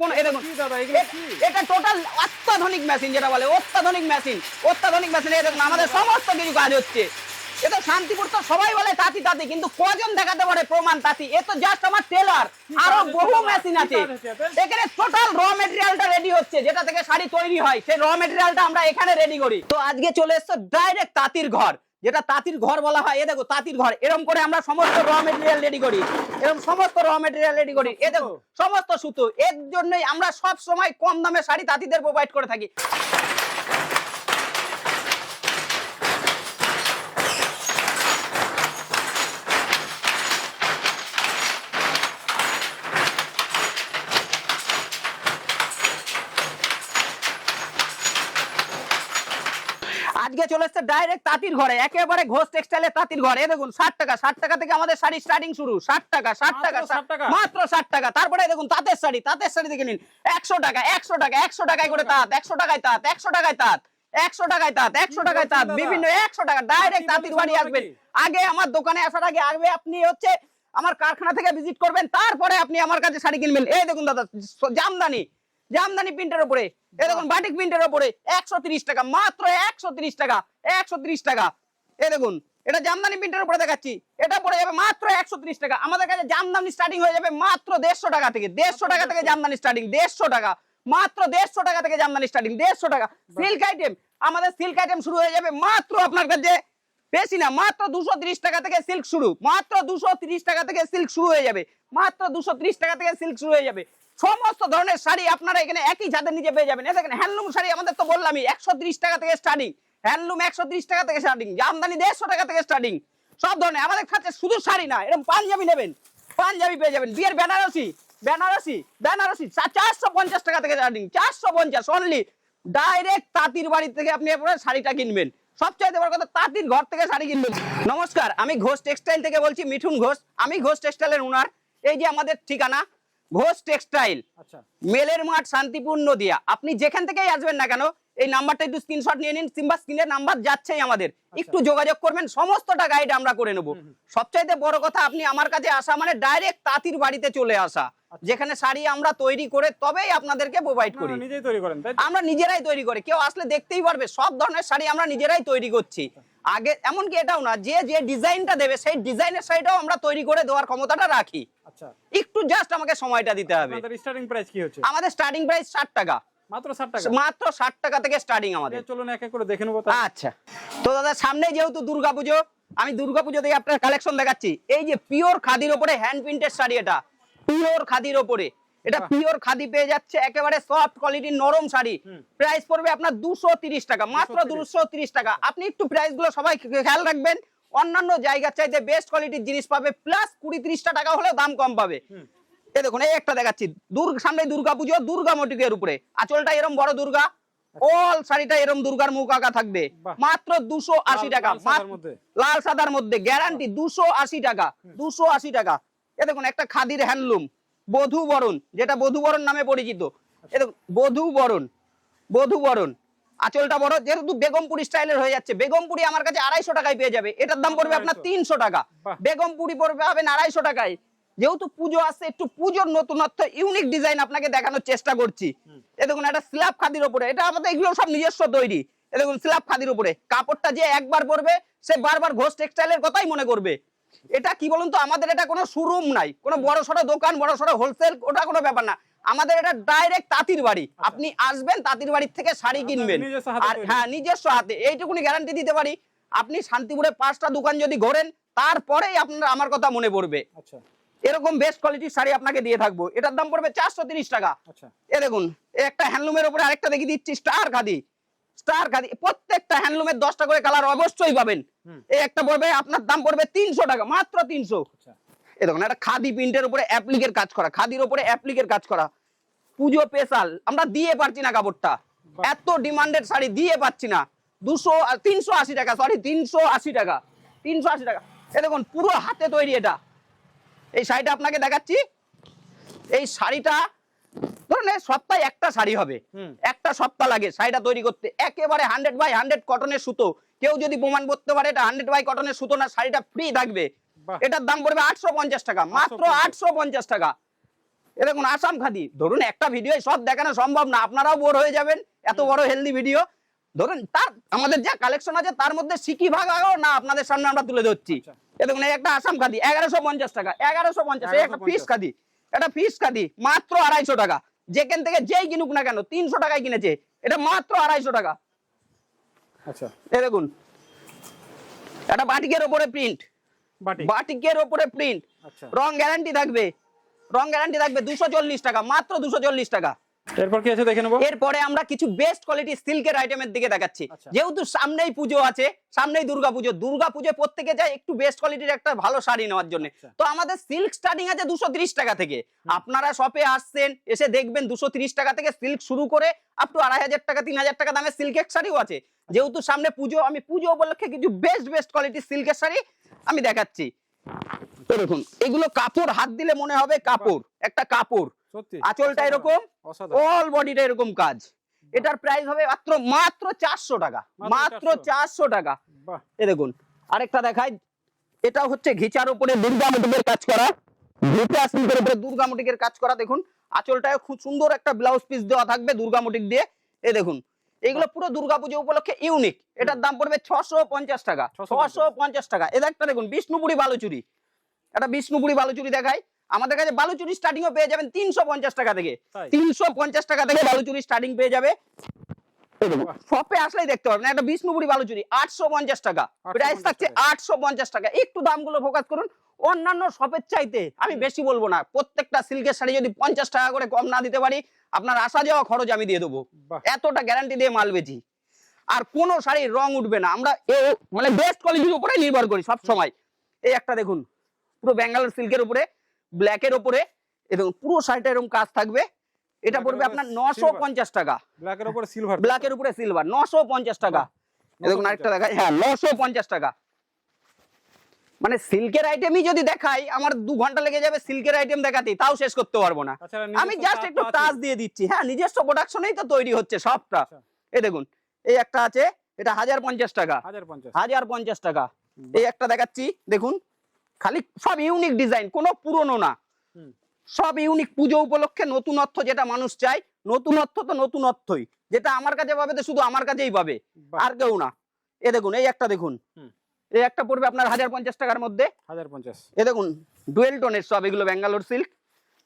কোন এটা টোটাল অত্যাধুনিক মেশিন যেটা বলে অত্যাধুনিক মেশিন অত্যাধুনিক মেশিন দেখুন আমাদের সমস্ত কিছু কাজ হচ্ছে। এটা শান্তিপুর তো সবাই বলে তাঁতি তাঁতি কিন্তু কজন দেখাতে পারে প্রমাণ তাঁতি? এ তো জাস্ট আমার টেলার আরও বহু মেশিন আছে? এখানে টোটাল র মেটেরিয়ালটা রেডি হচ্ছে যেটা থেকে শাড়ি তৈরি হয় সেই র মেটেরিয়ালটা আমরা এখানে রেডি করি। তো আজকে চলে এসছে ডাইরেক্ট তাঁতির ঘর। যেটা তাঁতির ঘর বলা হয়, এ দেখো তাঁতির ঘর। এরকম করে আমরা সমস্ত র মেটেরিয়াল রেডি করি। এরকম সমস্ত র মেটেরিয়াল রেডি করি। এ দেখো, সমস্ত সুতো। এর জন্যই আমরা সব সময় কম দামে শাড়ি তাঁতিদের প্রোভাইড করে থাকি। আজকে চলে এসছে ডাইরেক্ট তাঁতির ঘরে একেবারে ঘোষ টেক্সটাইলের তাঁতির ঘরে। দেখুন ষাট টাকা ষাট টাকা থেকে আমাদের শাড়ি স্টার্টিং শুরু। ষাট টাকা ষাট টাকা 60 টাকা? মাত্র ষাট টাকা। তারপরে দেখুন তাঁতের শাড়ি তাঁতের শাড়ি দেখে নিন। একশো টাকা একশো টাকা একশো টাকায় করে তাঁত একশো টাকায় তাঁত একশো টাকায় তাঁত একশো টাকায় তাঁত একশো টাকায় তাঁত বিভিন্ন একশো টাকা ডাইরেক্ট তাঁতির বাড়ি আসবেন। আগে আমার দোকানে আসার আগে আগে আপনি হচ্ছে আমার কারখানা থেকে ভিজিট করবেন তারপরে আপনি আমার কাছে শাড়ি কিনবেন। এই দেখুন দাদা জামদানি। জামদানি প্রিন্টের উপরে দেখুন বাটিক প্রিন্টের উপরে একশো তিরিশ টাকা মাত্র একশো তিরিশ টাকা একশো তিরিশ টাকা। এই দেখুন এটা জামদানি প্রিন্টের উপরে দেখাচ্ছি এটা পড়ে যাবে মাত্র একশো টাকা। আমাদের কাছে জামদানি স্টার্টিং হয়ে যাবে মাত্র দেড়শো টাকা থেকে দেড়শো টাকা থেকে জামদানি স্টার্টিং দেড়শো টাকা মাত্র দেড়শো টাকা থেকে জামদানি স্টার্টিং দেড়শো টাকা। সিল্ক আইটেম আমাদের সিল্ক আইটেম শুরু হয়ে যাবে মাত্র আপনার কাছে বেশি না মাত্র দুশো ত্রিশ টাকা থেকে সিল্ক শুরু মাত্র দুশো ত্রিশ টাকা থেকে সিল্ক শুরু হয়ে যাবে মাত্র দুশো ত্রিশ টাকা থেকে সিল্ক শুরু হয়ে যাবে। সমস্ত ধরনের শাড়ি আপনারা এখানে একই ছাদের নিচে পেয়ে যাবেন। দেখেন হ্যান্ডলুম শাড়ি আমাদের তো বললামই, একশো ত্রিশ টাকা থেকে স্টার্টিং হ্যান্ডলুম একশো ত্রিশ টাকা থেকে স্টার্টিং জামদানি দেড়শো টাকা থেকে স্টার্টিং সব ধরনের, আমাদের কাছে শুধু শাড়ি না, এরকম পাঞ্জাবি নেবেন। পাঞ্জাবি পেয়ে যাবেন, বিয়ের বেনারসি বেনারসি বেনারসি চারশো পঞ্চাশ টাকা থেকে স্টার্টিং চারশো পঞ্চাশ অনলি ডাইরেক্ট তাঁতির বাড়ি থেকে আপনি আপনার শাড়িটা কিনবেন। সবচাইতে বড় কথা, তাঁতির ঘর থেকে শাড়ি কিনবেন। নমস্কার, আমি ঘোষ টেক্সটাইল থেকে বলছি, মিঠুন ঘোষ। আমি ঘোষ টেক্সটাইলের ওনার এই যে আমাদের ঠিকানা ঘোষ টেক্সটাইল। আচ্ছা। মেলের মাঠ শান্তিপুর নদিয়া। আপনি যেখান থেকেই আসবেন না কেন এই নাম্বারটা একটু স্ক্রিনশট নিয়ে নিন কিংবা স্ক্রিনের নাম্বার যাচ্ছেই আমাদের। একটু যোগাযোগ করবেন সমস্তটা গাইড আমরা করে নেব। সবচাইতে বড় কথা আপনি আমার কাছে আসা মানে ডাইরেক্ট তাঁতির বাড়িতে চলে আসা। যেখানে শাড়ি আমরা তৈরি করে তবেই আপনাদেরকে প্রোভাইড করি। আমরা নিজেরাই তৈরি করি কেউ আসলে দেখতেই পারবে সব ধরনের শাড়ি আমরা নিজেরাই তৈরি করছি। আগে এমনকি এটাও না যে যে ডিজাইনটা দেবে সেই ডিজাইনের শাড়িটাও আমরা তৈরি করে দেওয়ার ক্ষমতাটা রাখি। আচ্ছা। একটু জাস্ট আমাকে সময়টা দিতে হবে। আপনাদের স্টার্টিং প্রাইস কি হচ্ছে? আমাদের স্টার্টিং প্রাইস ষাট টাকা। মাত্র 60 টাকা? মাত্র ষাট টাকা থেকে স্টার্টিং আমাদের। চলুন এক এক করে দেখে নেব। আচ্ছা। তো দাদা সামনে যেহেতু দুর্গাপুজো আমি দুর্গাপুজো থেকে আপনার কালেকশন দেখাচ্ছি। এই যে পিওর খাদির ওপরে হ্যান্ড প্রিন্টের শাড়ি এটা পিওর খাদির ওপরে। এটা। পিওর খাদি পেয়ে যাচ্ছে একেবারে সফট কোয়ালিটির নরম শাড়ি। প্রাইস পড়বে আপনার দুশো টাকা মাত্র দুশো টাকা। আপনি একটু প্রাইসগুলো সবাই খেয়াল রাখবেন অন্যান্য জায়গার চাইতে বেস্ট কোয়ালিটির জিনিস পাবে প্লাস কুড়ি তিরিশটা টাকা হলেও দাম কম পাবে। এই দেখুন এই একটা দেখাচ্ছি দুর্গ সামনে দুর্গা পুজো দুর্গা মোটিকের উপরে। আঁচলটা এরম বড় দুর্গা অল শাড়িটা এরম দুর্গার মুখ আঁকা থাকবে। মাত্র দুশো আশি টাকা। লাল সাদার মধ্যে। গ্যারান্টি দুশো আশি টাকা দুশো আশি টাকা। এ দেখুন একটা খাদির হ্যান্ডলুম বধু বরণ যেটা বধু বরণ নামে পরিচিত। বধু বরণ বধু বরণ আঁচলটা বড় যেহেতু বেগমপুরি স্টাইলের হয়ে যাচ্ছে। বেগমপুরি আমার কাছে আড়াইশো টাকায় পেয়ে যাবে। এটার দাম পড়বে আপনার তিনশো টাকা। বেগমপুরি পড়বে পাবেন আড়াইশো টাকায়। যেহেতু পুজো আসছে একটু পুজোর নতুনত্ব ইউনিক ডিজাইন আপনাকে দেখানোর চেষ্টা করছি। এ দেখুন একটা স্ল্যাব খাদির উপরে। এটা আমাদের এগুলো সব নিজস্ব তৈরি। এ দেখুন স্ল্যাব খাদির উপরে। কাপড়টা যে একবার পরবে সে বারবার ঘোষ টেক্সটাইলের কথাই মনে করবে। এটা কি বলুন তো? আমাদের এটা কোনো শোরুম নাই। কোনো বড় সড়ো দোকান বড় সড়ো হোলসেল ওটা কোনো ব্যাপার না। আমাদের এটা ডাইরেক্ট তাঁতির বাড়ি। আপনি আসবেন তাঁতির বাড়ির থেকে শাড়ি কিনবেন। আর হ্যাঁ নিজস্ব হাতে। এইটুকুনি গ্যারান্টি দিতে পারি। আপনি শান্তিপুরে পাঁচটা দোকান যদি ঘোরেন তারপরেই আপনার আমার কথা মনে পড়বে। আচ্ছা। এরকম বেস্ট কোয়ালিটির শাড়ি আপনাকে দিয়ে থাকব। এটার দাম পড়বে চারশো তিরিশ টাকা। আচ্ছা। এ দেখুন একটা হ্যান্ডলুমের উপরে আরেকটা দেখিয়ে দিচ্ছি স্টার খাদি। স্টার খাদি প্রত্যেকটা হ্যান্ডলুমের দশটা করে কালার অবশ্যই পাবেন। এই একটা পড়বে আপনার দাম পড়বে তিনশো টাকা মাত্র তিনশো। আচ্ছা। এ দেখুন একটা খাদি প্রিন্টের উপরে অ্যাপ্লিকের কাজ করা খাদির উপরে অ্যাপ্লিকের কাজ করা। পুজো স্পেশাল আমরা দিয়ে পারছি না কাপড়টা। এত ডিমান্ডেড শাড়ি দিয়ে পাচ্ছি না। দুশো তিনশো আশি টাকা সরি তিনশো আশি টাকা। তিনশো আশি টাকা। এ দেখুন পুরো হাতে তৈরি এটা। এই শাড়িটা আপনাকে দেখাচ্ছি। এই শাড়িটা ধরুন সপ্তাহে একটা শাড়ি হবে একটা সপ্তাহ লাগে শাড়িটা তৈরি করতে একেবারে হান্ড্রেড বাই হান্ড্রেড কটনের সুতো। কেউ যদি প্রমাণ করতে পারে এটা হান্ড্রেড বাই কটনের সুতো না শাড়িটা ফ্রি থাকবে। এটার দাম পড়বে আটশো পঞ্চাশ টাকা মাত্র আটশো পঞ্চাশ টাকা। আসাম খাদি ধরুন একটা ভিডিও সব দেখানো সম্ভব না আপনারাও বোর হয়ে যাবেন এত বড় হেলদি ভিডিও ধরুন তার আমাদের যা কালেকশন আছে তার মধ্যে সিকি ভাগ আগেও না আপনাদের সামনে আমরা তুলে ধরছি। আচ্ছা। এ দেখুন একটা আসাম খাদি এগারোশো পঞ্চাশ টাকা এগারোশো পঞ্চাশ একটা পিস খাদি। এটা ফিস খাদি মাত্র আড়াইশো টাকা। যেখান থেকে যেই কিনুক না কেন তিনশো টাকায় কিনেছে। এটা মাত্র আড়াইশো টাকা। আচ্ছা। এ দেখুন এটা বাটিকের ওপরে প্রিন্ট বাটিকের ওপরে প্রিন্ট আচ্ছা। রং গ্যারান্টি থাকবে। রং গ্যারান্টি থাকবে দুশো চল্লিশ টাকা মাত্র দুশো চল্লিশ টাকা। এরপর কি আছে দেখে নেব? এরপরে আমরা কিছু বেস্ট কোয়ালিটি সিল্কের আইটেমের দিকে দেখাচ্ছি। আচ্ছা। যেহেতু সামনেই পুজো আছে সামনেই প্রত্যেকে যায় একটু বেস্ট কোয়ালিটির একটা ভালো শাড়ি নেওয়ার জন্য। আচ্ছা। তো আমাদের সিল্ক স্টার্টিং আছে দুশো টাকা থেকে। আপনারা শপে আসছেন এসে দেখবেন দুশো টাকা থেকে সিল্ক শুরু করে আপ টু আড়াই হাজার টাকা তিন হাজার টাকা দামের সিল্কের শাড়িও আছে। যেহেতু সামনে পুজো আমি পুজো উপলক্ষে কিছু বেস্ট বেস্ট কোয়ালিটির সিল্কের শাড়ি আমি দেখাচ্ছি। এগুলো কাপড় হাত দিলে মনে হবে কাপড় একটা কাপড়। আঁচলটা এরকম অল বডিটা এরকম কাজ। এটার প্রাইস হবে মাত্র মাত্র চারশো টাকা মাত্র মাত্র 400 চারশো টাকা। এ দেখুন আরেকটা এটা হচ্ছে ঘিচার উপরে দুর্গা মোটিকের কাজ করা। ঘিচা উপরে দুর্গা মোটিকের কাজ করা দেখুন। আঁচলটায় খুব সুন্দর একটা ব্লাউজ পিস দেওয়া থাকবে দুর্গা মোটিক দিয়ে। এ দেখুন এগুলো পুরো দুর্গা পুজো উপলক্ষে ইউনিক এটার দাম পড়বে ছশো পঞ্চাশ টাকা ছশো পঞ্চাশ। টাকা। এ একটা দেখুন বিষ্ণুপুরি বালুচুরি। একটা বিষ্ণুপুরি বালুচুরি দেখায় আমাদের কাছে বালুচুরি স্টার্টিং পেয়ে যাবেন তিনশো পঞ্চাশ টাকা থেকে। তিনশো পঞ্চাশ টাকা থেকে বালুচুরি স্টার্টিং পেয়ে যাবে। শপে আসলেই দেখতে পারবেন একটা বিষ্ণুপুরি বালুচুরি আটশো পঞ্চাশ টাকা। প্রাইস থাকছে আটশো পঞ্চাশ টাকা। একটু দামগুলো ফোকাস করুন অন্যান্য শপের চাইতে আমি বেশি বলব না। প্রত্যেকটা সিল্কের শাড়ি যদি পঞ্চাশ টাকা করে কম না দিতে পারি আপনার আসা যাওয়া খরচ আমি দিয়ে দেবো। এতটা গ্যারান্টি দিয়ে মাল বেচি। আর কোনো শাড়ির রং উঠবে না। আমরা এ- মানে বেস্ট কোয়ালিটির উপরে নির্ভর করি সব সময়। এই একটা দেখুন পুরো ব্যাঙ্গালোর সিল্কের উপরে ব্ল্যাকের উপরে এ দেখুন পুরো শাড়িটা এরকম কাজ থাকবে। এটা পড়বে আপনার নশো পঞ্চাশ টাকা। ব্ল্যাকের উপরে সিলভার ব্ল্যাকের উপরে সিলভার নশো পঞ্চাশ টাকা। বাহ, এ দেখুন আরেকটা দেখাই হ্যাঁ নশো পঞ্চাশ টাকা। মানে সিল্কের আইটেমই যদি দেখাই আমার দু ঘণ্টা লেগে যাবে সিল্কের আইটেম দেখাতে তাও শেষ করতে পারব না। আমি জাস্ট একটু টাচ দিয়ে দিচ্ছি। হ্যাঁ নিজস্ব প্রোডাকশনেই তো তৈরি হচ্ছে সবটা। আচ্ছা। এই দেখুন এই একটা আছে এটা হাজার পঞ্চাশ টাকা। হাজার পঞ্চাশ। টাকা। এই একটা দেখাচ্ছি দেখুন। খালি সব ইউনিক ডিজাইন কোনো পুরনো না। সব ইউনিক পুজো উপলক্ষে নতুন অর্থ যেটা মানুষ চায় নতুন অর্থ তো নতুন অর্থই। যেটা আমার কাছে পাবে তো শুধু আমার কাছেই পাবে আর কেউ না। এ দেখুন এই একটা দেখুন। এই একটা পড়বে আপনার হাজার পঞ্চাশ টাকার মধ্যে। হাজার পঞ্চাশ। এ দেখুন ডুয়েল টোনের সব এগুলো ব্যাঙ্গালোর সিল্ক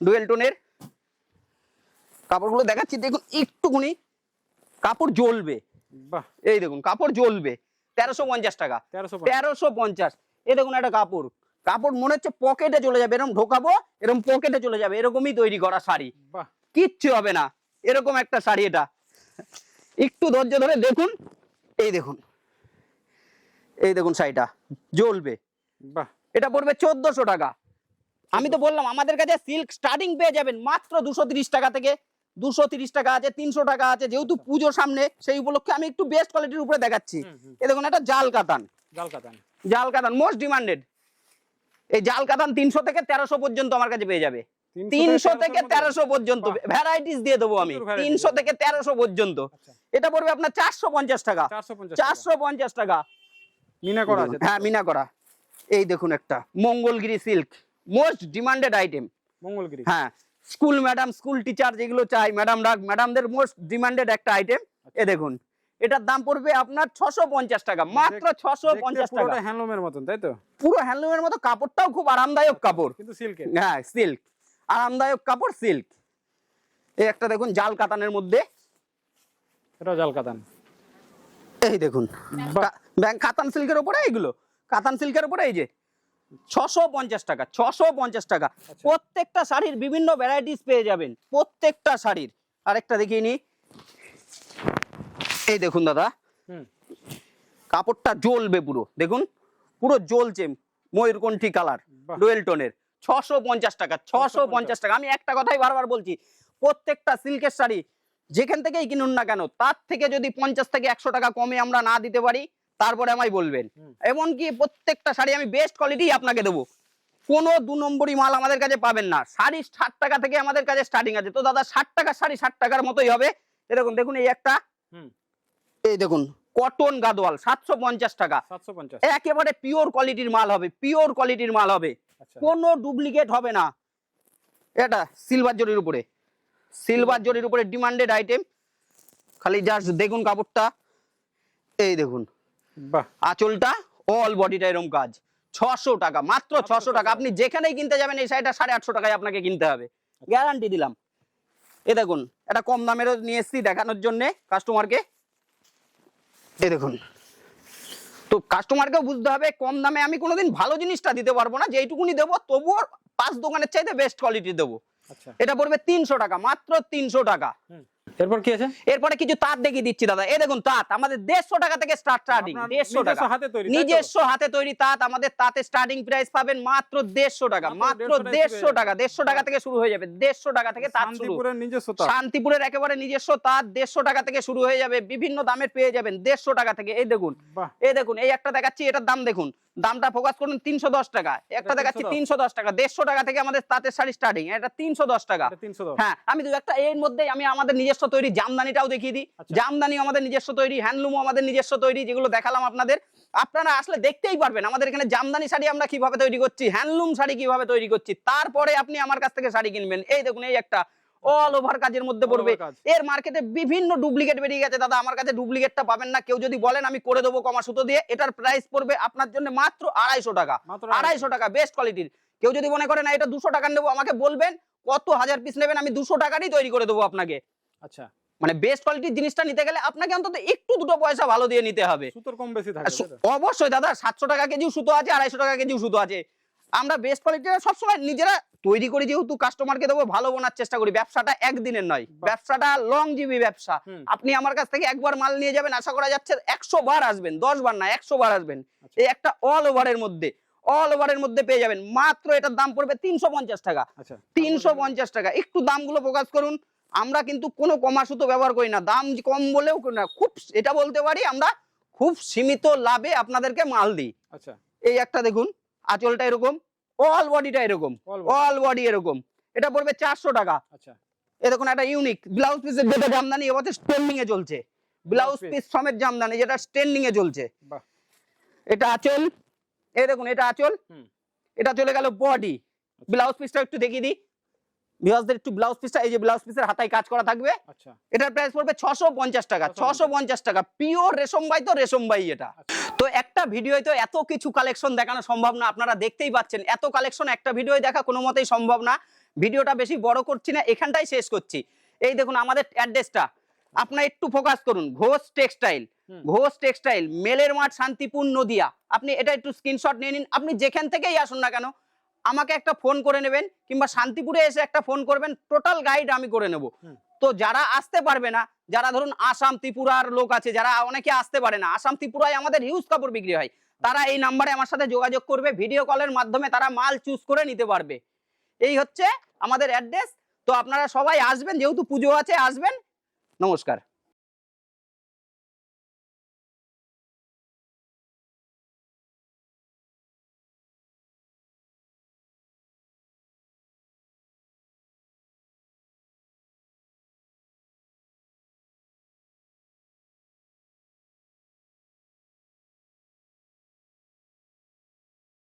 ডুয়েল টোনের। কাপড়গুলো দেখাচ্ছি দেখুন একটুকুনি কাপড় জ্বলবে। বাহ। এই দেখুন কাপড় জ্বলবে। তেরোশো পঞ্চাশ টাকা। তেরোশো পঞ্চাশ। এ দেখুন একটা কাপড়। কাপড় মনে হচ্ছে পকেটে চলে যাবে এরকম ঢোকাবো এরকম পকেটে চলে যাবে এরকমই তৈরি করা শাড়ি। বাহ। কিচ্ছু হবে না এরকম একটা শাড়ি এটা। একটু ধৈর্য ধরে দেখুন এই দেখুন এই দেখুন শাড়িটা জ্বলবে। বাহ। এটা পড়বে চোদ্দশো টাকা। আমি তো বললাম আমাদের কাছে সিল্ক স্টার্টিং পেয়ে যাবেন মাত্র দুশো তিরিশ টাকা থেকে। দুশো তিরিশ টাকা আছে তিনশো টাকা আছে যেহেতু পুজো সামনে সেই উপলক্ষে আমি একটু বেস্ট কোয়ালিটির উপরে দেখাচ্ছি। এ দেখুন একটা জাল কাতান। জাল কাতান। জাল কাতান মোস্ট ডিমান্ডেড এই জাল কাতান তিনশো থেকে তেরোশো পর্যন্ত আমার কাছে পেয়ে যাবে। তিনশো থেকে তেরোশো পর্যন্ত। ভ্যারাইটিস দিয়ে দেবো আমি। তিনশো থেকে তেরোশো পর্যন্ত। আচ্ছা। এটা পড়বে আপনার চারশো পঞ্চাশ টাকা। চারশো পঞ্চাশ টাকা। মিনা করা আছে। হ্যাঁ মিনা করা। এই দেখুন একটা। Mangalagiri silk. Most demanded item Mangalagiri. হ্যাঁ স্কুল ম্যাডাম স্কুল টিচার যেগুলো চাই ম্যাডামরা ম্যাডামদের মোস্ট ডিমান্ডেড একটা আইটেম এ দেখুন। এটার দাম পড়বে আপনার ছশো পঞ্চাশ টাকা মাত্র ছশো পঞ্চাশ টাকা। হ্যান্ডলুমের মতন তাই তো? পুরো হ্যান্ডলুমের মতো কাপড়টাও খুব আরামদায়ক কাপড়। কিন্তু সিল্কের হ্যাঁ সিল্ক আরামদায়ক কাপড় সিল্ক এই একটা দেখুন জাল কাতানের মধ্যে। এটা জাল কাতান। এই দেখুন বাহ। কা- ব্যাং কাতান সিল্কের উপরে এইগুলো। কাতান সিল্কের উপরে এই যে ছশো পঞ্চাশ টাকা ছশো পঞ্চাশ টাকা। প্রত্যেকটা শাড়ির বিভিন্ন ভ্যারাইটিস পেয়ে যাবেন প্রত্যেকটা শাড়ির। আরেকটা দেখিয়ে নি। এই দেখুন দাদা। কাপড়টা জ্বলবে পুরো। দেখুন পুরো জ্বলছে ময়ূরকণ্ঠী কালার। ডুয়েল টোনের। ছশো পঞ্চাশ টাকা ছশো পঞ্চাশ টাকা। আমি একটা কথাই বারবার বলছি প্রত্যেকটা সিল্কের শাড়ি যেখান থেকেই কিনুন না কেন তার থেকে যদি পঞ্চাশ থেকে একশো টাকা কমে আমরা না দিতে পারি তারপরে আমায় বলবেন। এমনকি প্রত্যেকটা শাড়ি আমি বেস্ট কোয়ালিটি আপনাকে দেবো। কোনো দু নম্বরই মাল আমাদের কাছে পাবেন না। শাড়ি ষাট টাকা থেকে আমাদের কাছে স্টার্টিং আছে। তো দাদা ষাট টাকা শাড়ি ষাট টাকার মতোই হবে। এরকম দেখুন এই একটা হুম। এই দেখুন কটন গাদোয়াল সাতশো পঞ্চাশ টাকা। একেবারে পিওর কোয়ালিটির মাল হবে পিওর কোয়ালিটির মাল হবে। আচ্ছা। কোনো ডুপ্লিকেট হবে না। এটা সিলভার জরির উপরে। সিলভার জরির উপরে ডিমান্ডেড আইটেম খালি জাস্ট দেখুন কাপড়টা। এই দেখুন। আঁচলটা অল বডিটা এরকম কাজ। ছশো টাকা মাত্র ছশো টাকা। আপনি যেখানেই কিনতে যাবেন এই শাড়িটা সাড়ে আটশো টাকায় আপনাকে কিনতে হবে। গ্যারান্টি দিলাম। এ দেখুন এটা কম দামেরও নিয়ে এসেছি দেখানোর জন্য কাস্টমারকে এ দেখুন। তো কাস্টমারকেও বুঝতে হবে কম দামে আমি কোনোদিন ভালো জিনিসটা দিতে পারব না যেইটুকুনি দেবো তবুও পাঁচ দোকানের চাইতে বেস্ট কোয়ালিটি দেবো। আচ্ছা। এটা পড়বে তিনশো টাকা মাত্র তিনশো টাকা। এরপর কি আছে? এরপরে কিছু তাঁত দেখিয়ে দিচ্ছি দাদা। এই দেখুন তাঁত। আমাদের দেড়শো টাকা থেকে স্টার্ট স্টার্টিং দেড়শো টাকা। নিজস্ব হাতে তৈরি নিজস্ব হাতে তৈরি তাঁত আমাদের তাঁতে স্টার্টিং প্রাইস পাবেন মাত্র দেড়শো টাকা মাত্র মাত্র 150 দেড়শো টাকা দেড়শো টাকা থেকে শুরু হয়ে যাবে দেড়শো টাকা থেকে তাঁত শুরু। শান্তিপুরের নিজস্ব তাঁত। শান্তিপুরের একেবারে নিজস্ব তাঁত দেড়শো টাকা থেকে শুরু হয়ে যাবে বিভিন্ন দামের পেয়ে যাবেন দেড়শো টাকা থেকে। এই দেখুন এই দেখুন এই একটা দেখাচ্ছি এটার দাম দেখুন। দামটা ফোকাস করুন তিনশো দশ টাকা। একটা দেখাচ্ছি তিনশো দশ। টাকা। দেড়শো টাকা থেকে আমাদের তাঁতের শাড়ি স্টার্টিং এটা তিনশো দশ টাকা। এটা 310 হ্যাঁ আমি দু একটা এর মধ্যে আমি আমাদের নিজস্ব তৈরি জামদানিটাও দেখিয়ে দিই। আচ্ছা। জামদানি আমাদের নিজস্ব তৈরি হ্যান্ডলুমও আমাদের নিজস্ব তৈরি যেগুলো দেখালাম আপনাদের। আপনারা আসলে দেখতেই পারবেন আমাদের এখানে জামদানি শাড়ি আমরা কীভাবে তৈরি করছি হ্যান্ডলুম শাড়ি কীভাবে তৈরি করছি। তারপরে আপনি আমার কাছ থেকে শাড়ি কিনবেন। এই দেখুন এই একটা অল ওভার কাজের মধ্যে পড়বে। এর মার্কেটে বিভিন্ন ডুপ্লিকেট বেরিয়ে গেছে। দাদা আমার কাছে ডুপ্লিকেটটা পাবেন না। কেউ যদি বলেন আমি করে দেবো কমা সুতো দিয়ে। এটার প্রাইস পড়বে আপনার জন্য মাত্র আড়াইশো টাকা। মাত্র আড়াইশো। টাকা বেস্ট কোয়ালিটির কেউ যদি মনে করেন না এটা দুশো টাকা নেব আমাকে বলবেন কত হাজার পিস নেবেন আমি দুশো টাকারই তৈরি করে দেবো আপনাকে। আচ্ছা। মানে বেস্ট কোয়ালিটির জিনিসটা নিতে গেলে আপনাকে অন্তত একটু দুটো পয়সা ভালো দিয়ে নিতে হবে। সুতোর কম বেশি থাকে? অবশ্যই দাদা সাতশো টাকা কেজিও সুতো আছে আড়াইশো টাকা কেজিও সুতো আছে। আমরা বেস্ট কোয়ালিটির সবসময় নিজেরা তৈরি করি যেহেতু কাস্টমারকে দেবো ভালো বোনার চেষ্টা করি। ব্যবসাটা একদিনের নয়। ব্যবসাটা লং জিবি ব্যবসা আপনি আমার কাছ থেকে একবার মাল নিয়ে যাবেন আশা করা যাচ্ছে একশো বার আসবেন দশ বার না একশো বার আসবেন। আচ্ছা। এই একটা অল ওভারের মধ্যে অল ওভারের মধ্যে পেয়ে যাবেন। মাত্র এটার দাম পড়বে তিনশো পঞ্চাশ টাকা। আচ্ছা। তিনশো পঞ্চাশ টাকা। একটু দামগুলো প্রকাশ করুন। আমরা কিন্তু কোনো কমা সুতো ব্যবহার করি না। দাম কম বলেও না। খুব এটা বলতে পারি আমরা খুব সীমিত লাভে আপনাদেরকে মাল দিই। আচ্ছা। এই একটা দেখুন আঁচলটা এরকম অল বডিটা এরকম অল বডি এরকম। এটা পড়বে চারশো টাকা। আচ্ছা। এ দেখুন একটা ইউনিক ব্লাউজ পিসের যেটা জামদানি এবছর স্ট্যান্ডিং এ চলছে। ব্লাউজ পিস সমেত জামদানি যেটা স্ট্যান্ডিং এ চলছে। এটা আঁচল এই দেখুন এটা আঁচল। এটা চলে গেল বডি ব্লাউজ পিসটা একটু দেখিয়ে দিই। ভিউয়ার্সদের একটু ব্লাউজ পিসটা এই যে ব্লাউজ পিসের হাতায় কাজ করা থাকবে। আচ্ছা। এটার প্রাইস পড়বে ছশো পঞ্চাশ টাকা 650 টাকা। পিওর রেশম বাই তো রেশম বাই এটা। তো একটা ভিডিওতে তো এত কিছু কালেকশন দেখানো সম্ভব না আপনারা দেখতেই পাচ্ছেন। এত কালেকশন একটা ভিডিও দেখা কোনো মতেই সম্ভব না। ভিডিওটা বেশি বড় করছি না এখানটাই শেষ করছি। এই দেখুন আমাদের অ্যাড্রেসটা আপনার একটু ফোকাস করুন ঘোষ টেক্সটাইল ঘোষ টেক্সটাইল মেলের মাঠ শান্তিপুর নদিয়া। আপনি এটা একটু স্ক্রিনশট নিয়ে নিন। আপনি যেখান থেকেই আসুন না কেন আমাকে একটা ফোন করে নেবেন কিংবা শান্তিপুরে এসে একটা ফোন করবেন টোটাল গাইড আমি করে নেব। তো যারা আসতে পারবে না যারা ধরুন আসাম ত্রিপুরার লোক আছে যারা অনেকে আসতে পারে না আসাম ত্রিপুরায় আমাদের হিউজ কাপড় বিক্রি হয় তারা এই নাম্বারে আমার সাথে যোগাযোগ করবে ভিডিও কলের মাধ্যমে তারা মাল চুজ করে নিতে পারবে। এই হচ্ছে আমাদের অ্যাড্রেস তো আপনারা সবাই আসবেন যেহেতু পুজো আছে আসবেন। নমস্কার।